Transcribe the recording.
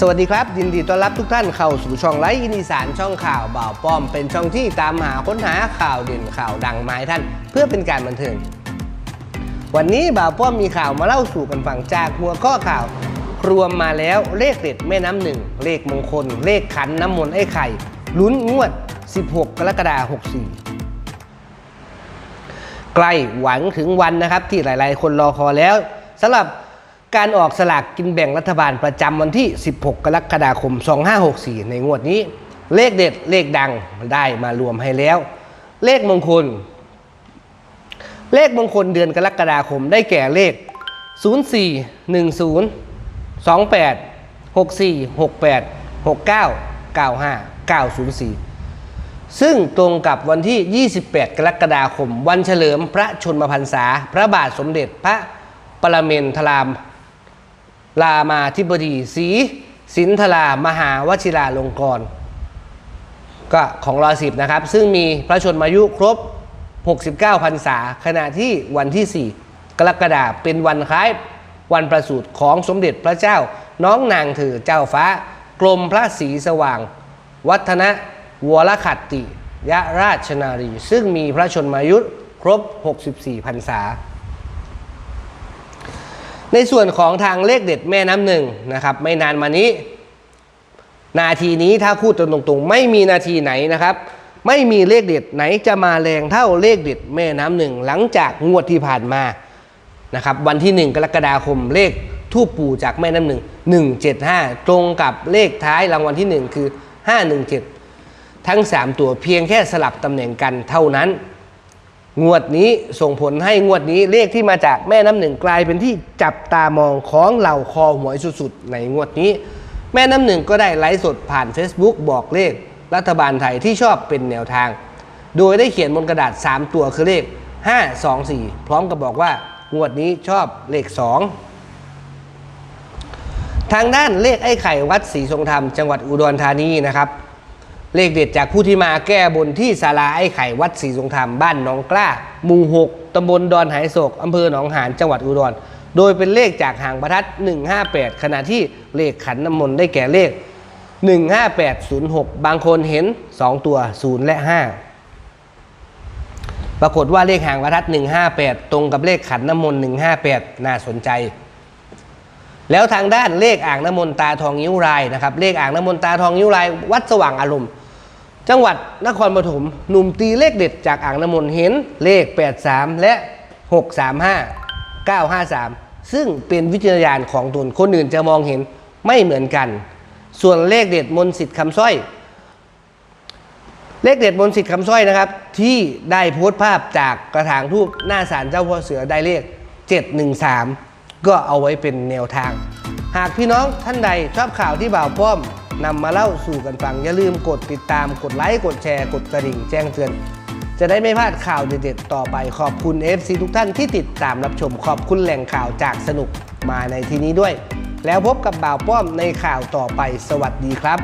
สวัสดีครับ ยินดีต้อนรับทุกท่านเข้าสู่ช่องไลฟ์อินอีสานช่องข่าวบ่าวป้อม เป็นช่องที่ตามหาค้นหาข่าวเด่นข่าวดังมาให้ท่าน เพื่อเป็นการบันเทิงวันนี้บ่าวป้อมมีข่าวมาเล่าสู่กันฟังจากหัวข้อข่าว รวมมาแล้วเลขเด็ดแม่น้ำหนึ่งเลขมงคล เลขขันน้ำมนต์ไอ้ไข่ลุ้นงวด 16 กรกฎาคม64 ใกล้หวังถึงวันนะครับที่หลาย ๆ คนรอคอยแล้วสำหรับ การออกสลากกินแบ่งรัฐบาลประจำวันที่ 16 กรกฎาคม 2564 ในงวดนี้ เลขเด็ดเลขดังได้มารวมให้แล้ว เลขมงคล เลขมงคลเดือนกรกฎาคมได้แก่เลข 04 10 28 64 68 69 95 904 ซึ่งตรงกับวันที่ 28 กรกฎาคม วันเฉลิมพระชนมพรรษา พระบาทสมเด็จพระปรเมนทราม รามาธิบดีศรีสินธรามหาวชิราลงกรณก็ของรอสิบนะครับ ซึ่งมีพระชนมายุครบ 69พรรษา ขณะที่วันที่ 4 กรกฎาคมเป็นวันคล้ายวันประสูติของสมเด็จพระเจ้า น้องนางเถือเจ้าฟ้ากรมพระศรีสว่าง วัฒนะวรขัตติยราชนารี ซึ่งมีพระชนมายุครบ 64พรรษา ในส่วนของทางเลขเด็ดแม่น้ำหนึ่งนะครับ ไม่นานมานี้ นาทีนี้ถ้าพูดตรงๆ ไม่มีนาทีไหนนะครับ ไม่มีเลขเด็ดไหนจะมาแรงเท่าเลขเด็ดแม่น้ำหนึ่งหลังจากงวดที่ผ่านมานะครับ วันที่ 1 กรกฎาคมเลขทูปปู่จากแม่น้ำหนึ่ง175ตรงกับเลขท้ายรางวัลที่ 1 คือ 517 ทั้ง 3 ตัวเพียงแค่สลับตำแหน่งกันเท่านั้น งวดนี้ส่งผลให้งวดนี้เลขที่มาจากแม่น้ำหนึ่งกลายเป็นที่จับตามองของเหล่าคอหวยสุดๆในงวดนี้ แม่น้ำหนึ่งก็ได้ไลฟ์สดผ่าน Facebook บอกเลข รัฐบาลไทยที่ชอบเป็นแนวทาง โดยได้เขียนบนกระดาษ 3 ตัวคือเลข 5 2 4 พร้อมกับบอกว่างวดนี้ชอบเลข 2 ทางด้านเลขไอ้ไข่วัดศรีทรงธรรมจังหวัดอุดรธานีนะครับ เลขเด็ดจากผู้ที่มาแก้บนที่ศาลาไอ้ไข่วัดศรีทรงธรรมบ้านหนองกล้าหมู่6ตำบลดอนหายโศกอำเภอหนองหานจังหวัดอุดร โดยเป็นเลขจากหางประทัด 158 ขณะที่เลขขันน้ำมนต์ได้แก่เลข 15806 บางคนเห็น 2 ตัว 0 และ 5 ปรากฏว่าเลขหางประทัด 158 ตรงกับเลขขันน้ำมนต์158 น่าสนใจแล้วทางด้านเลขอ่างน้ำมนต์ตาทองยิ้วรายนะครับเลขอ่างน้ำมนต์ตาทองยิ้วรายวัดสว่างอารมณ์ จังหวัดนครปฐมหนุ่มตีเลขเด็ดจากอ่างน้ำมนต์เห็นเลข 83 และ 635 953 ซึ่งเป็นวิจารณญาณของตนคนอื่นจะมองเห็นไม่เหมือนกัน ส่วนเลขเด็ดมนต์สิทธิ์คำสร้อย เลขเด็ดมนต์สิทธิ์คำสร้อยนะครับ ที่ได้โพสต์ภาพจากกระถางทูบหน้าศาลเจ้าพ่อเสือได้เลข 713 ก็เอาไว้เป็นแนวทาง หากพี่น้องท่านใดชอบข่าวที่บ่าวป้อม นำมาเล่าสู่กันฟัง อย่าลืมกดติดตามกดไลค์กดแชร์กดกระดิ่งแจ้งเตือน จะได้ไม่พลาดข่าวเด็ดๆต่อไปขอบคุณ FC ทุกท่านที่ติดตามรับชมขอบคุณแหล่งข่าวจากสนุกมาในที่นี้ด้วย แล้วพบกับบ่าวป้อมในข่าวต่อไปสวัสดีครับ